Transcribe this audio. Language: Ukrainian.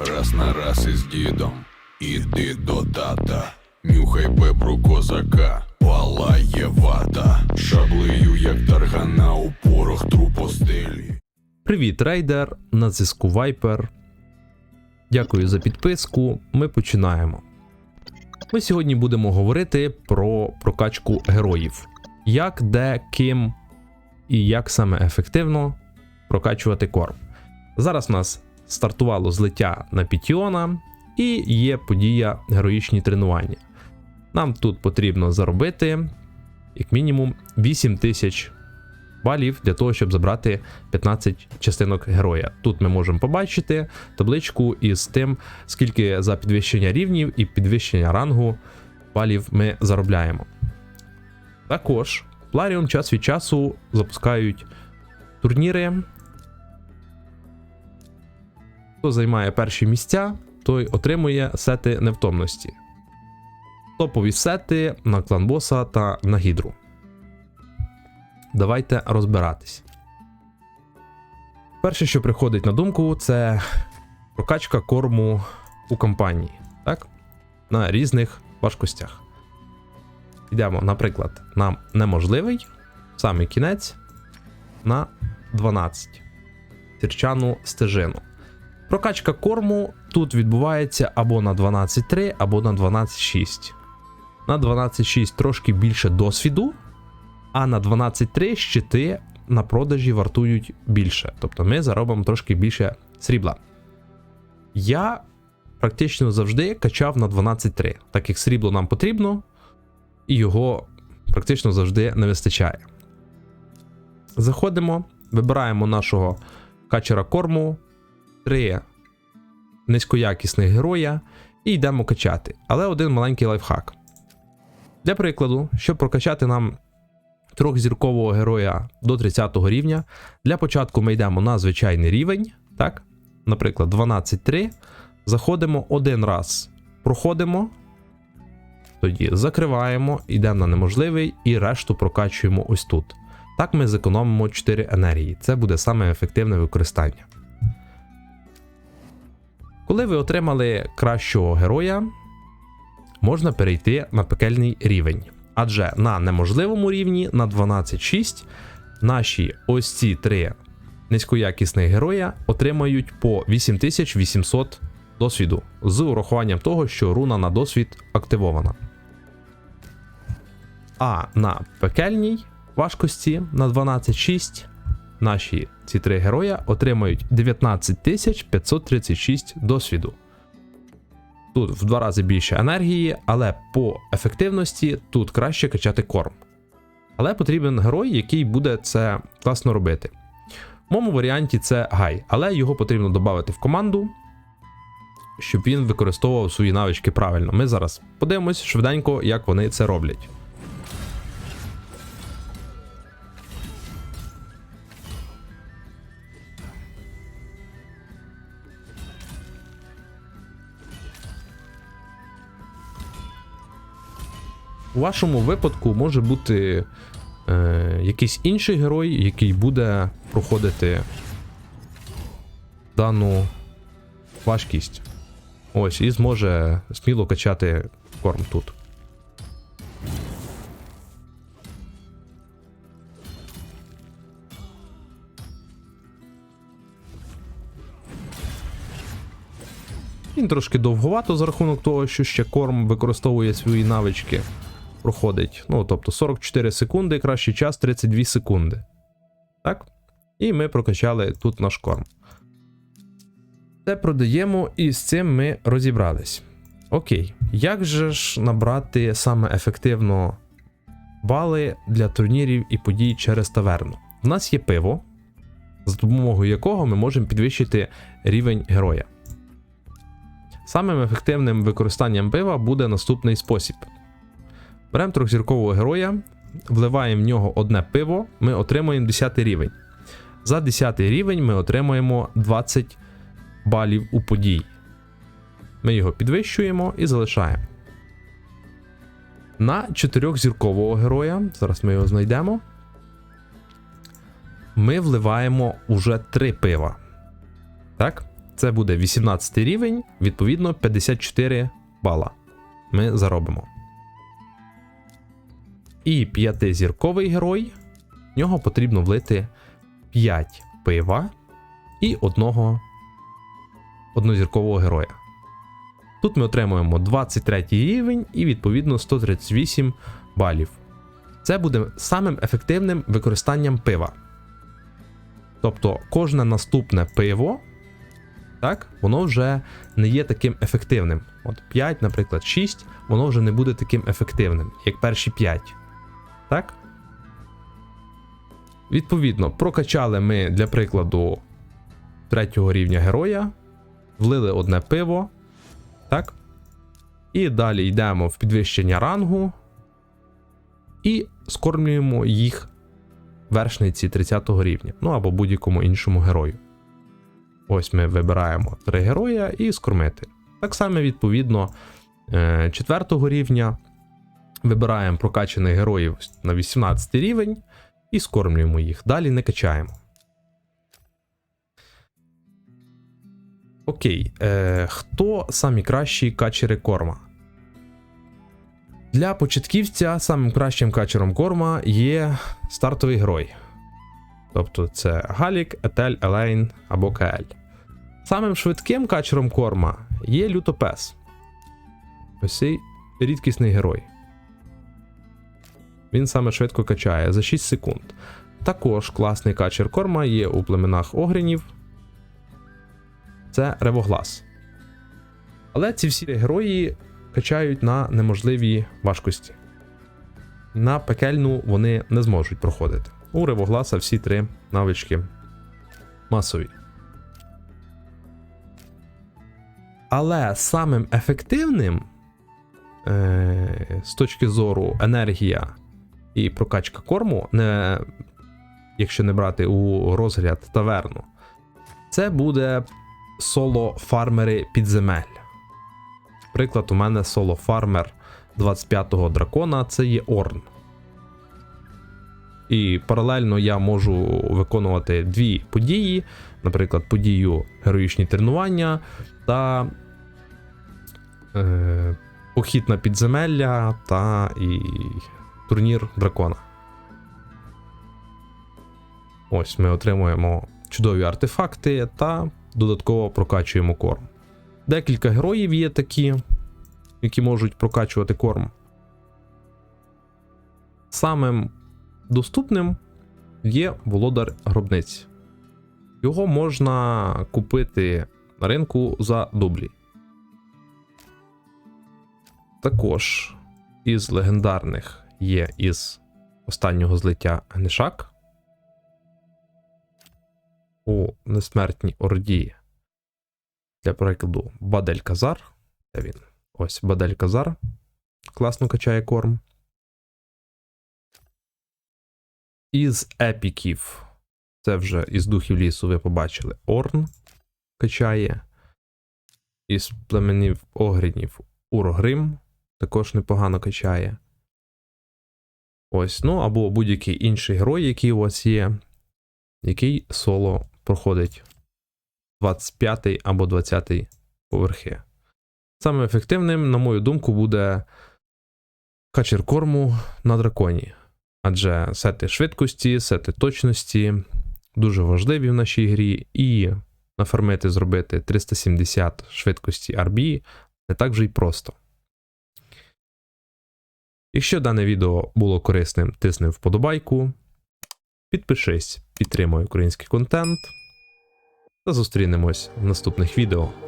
Раз на раз із дідом, іди до тата, нюхай бебру козака, палає вата, шаблею, як таргана у порох трупостелі. Привіт, рейдер! На зв'язку Вайпер. Дякую за підписку. Ми починаємо. Ми сьогодні будемо говорити про прокачку героїв. Як, де, ким і як саме ефективно прокачувати корм. Зараз у нас стартувало злиття на Пітіона і є подія героїчні тренування. Нам тут потрібно заробити як мінімум 8 тисяч балів для того, щоб забрати 15 частинок героя. Тут ми можемо побачити табличку із тим, скільки за підвищення рівнів і підвищення рангу балів ми заробляємо. Також Пларіон час від часу запускають турніри. Хто займає перші місця, той отримує сети невтомності. Топові сети на клан боса та на гідру. Давайте розбиратись. Перше, що приходить на думку, це прокачка корму у компанії, так? На різних важкостях. Йдемо, наприклад, на неможливий, самий кінець на 12 тірчану стежину. Прокачка корму тут відбувається або на 12.3, або на 12.6. На 12.6 трошки більше досвіду, а на 12.3 щити на продажі вартують більше. Тобто ми заробимо трошки більше срібла. Я практично завжди качав на 12.3, так як срібло нам потрібно, і його практично завжди не вистачає. Заходимо, вибираємо нашого качера корму, три низькоякісних героя і йдемо качати. Але один маленький лайфхак. Для прикладу, щоб прокачати нам трьохзіркового героя до 30 рівня, для початку ми йдемо на звичайний рівень, так? Наприклад, 12.3. Заходимо один раз, проходимо, тоді закриваємо, йдемо на неможливий і решту прокачуємо ось тут. Так ми зекономимо 4 енергії. Це буде саме ефективне використання. Коли ви отримали кращого героя, можна перейти на пекельний рівень. Адже на неможливому рівні на 12.6 наші ось ці три низькоякісних героя отримають по 8800 досвіду з урахуванням того, що руна на досвід активована. А на пекельній важкості на 12.6 наші ці три героя отримають 19536 досвіду. Тут в два рази більше енергії, але по ефективності тут краще качати корм. Але потрібен герой, який буде це класно робити. В моєму варіанті це гай, але його потрібно додати в команду, щоб він використовував свої навички правильно. Ми зараз подивимось швиденько, як вони це роблять. У вашому випадку може бути е, якийсь інший герой, який буде проходити дану важкість. Ось, і зможе сміло качати корм тут. Він трошки довговато за рахунок того, що ще корм використовує свої навички проходить. Ну, тобто 44 секунди, кращий час 32 секунди. Так? І ми прокачали тут наш корм. Це продаємо, і з цим ми розібрались. Окей, як же ж набрати саме ефективно бали для турнірів і подій через таверну? У нас є пиво, за допомогою якого ми можемо підвищити рівень героя. Самим ефективним використанням пива буде наступний спосіб. Беремо трьохзіркового героя, вливаємо в нього одне пиво, ми отримуємо 10 рівень. За 10 рівень ми отримуємо 20 балів у подій. Ми його підвищуємо і залишаємо. На 4-зіркового героя, зараз ми його знайдемо. Ми вливаємо уже 3 пива. Так? Це буде 18 рівень, відповідно 54 бала. Ми заробимо. І п'ятизірковий герой. В нього потрібно влити 5 пива і одного однозіркового героя. Тут ми отримуємо 23 рівень і відповідно 138 балів. Це буде самим ефективним використанням пива. Тобто кожне наступне пиво, так, воно вже не є таким ефективним. От 5, наприклад, 6, воно вже не буде таким ефективним, як перші 5. Так? Відповідно, прокачали ми для прикладу третього рівня героя, влили одне пиво. Так? І далі йдемо в підвищення рангу і скормлюємо їх вершниці 30 рівня, ну або будь-якому іншому герою. Ось ми вибираємо три героя і скормити. Так само, відповідно, 4 рівня вибираємо прокачаних героїв на 18 рівень і скормлюємо їх. Далі не качаємо. Окей, е, хто самі кращі качери корма? Для початківця самим кращим качером корма є стартовий герой. Тобто це Галік, Етель, Елейн або Каель. Самим швидким качером корма є лютопес. Ось цей рідкісний герой. Він саме швидко качає за 6 секунд. Також класний качер корма є у племенах огрінів. Це ревоглас. Але ці всі герої качають на неможливій важкості. На пекельну вони не зможуть проходити. У ревогласа всі три навички масові. Але самим ефективним е, з точки зору енергія і прокачка корму, не, якщо не брати у розгляд таверну, це буде соло-фармери підземель. Приклад, у мене соло-фармер 25-го дракона це є Орн. І паралельно я можу виконувати дві події, наприклад, подію героїчні тренування та е, похід на підземелля та і турнір дракона. Ось ми отримуємо чудові артефакти та додатково прокачуємо корм. Декілька героїв є такі, які можуть прокачувати корм. Самим доступним є володар гробниць. Його можна купити на ринку за дублі. Також із легендарних є із останнього злиття Гнишак. У несмертній Орді. Для прикладу, Бадель Казар. Це він. Ось Бадель Казар. Класно качає корм. Із епіків. Це вже із духів лісу ви побачили. Орн качає. Із племенів Огрінів Урогрим також непогано качає. Ось, ну або будь-який інший герой, який у вас є, який соло проходить 25 або 20 поверхи. Саме ефективним, на мою думку, буде качер корму на драконі. Адже сети швидкості, сети точності дуже важливі в нашій грі, і нафармити зробити 370 швидкості RB не так вже й просто. Якщо дане відео було корисним, тисни вподобайку, підпишись, підтримуй український контент та зустрінемось в наступних відео.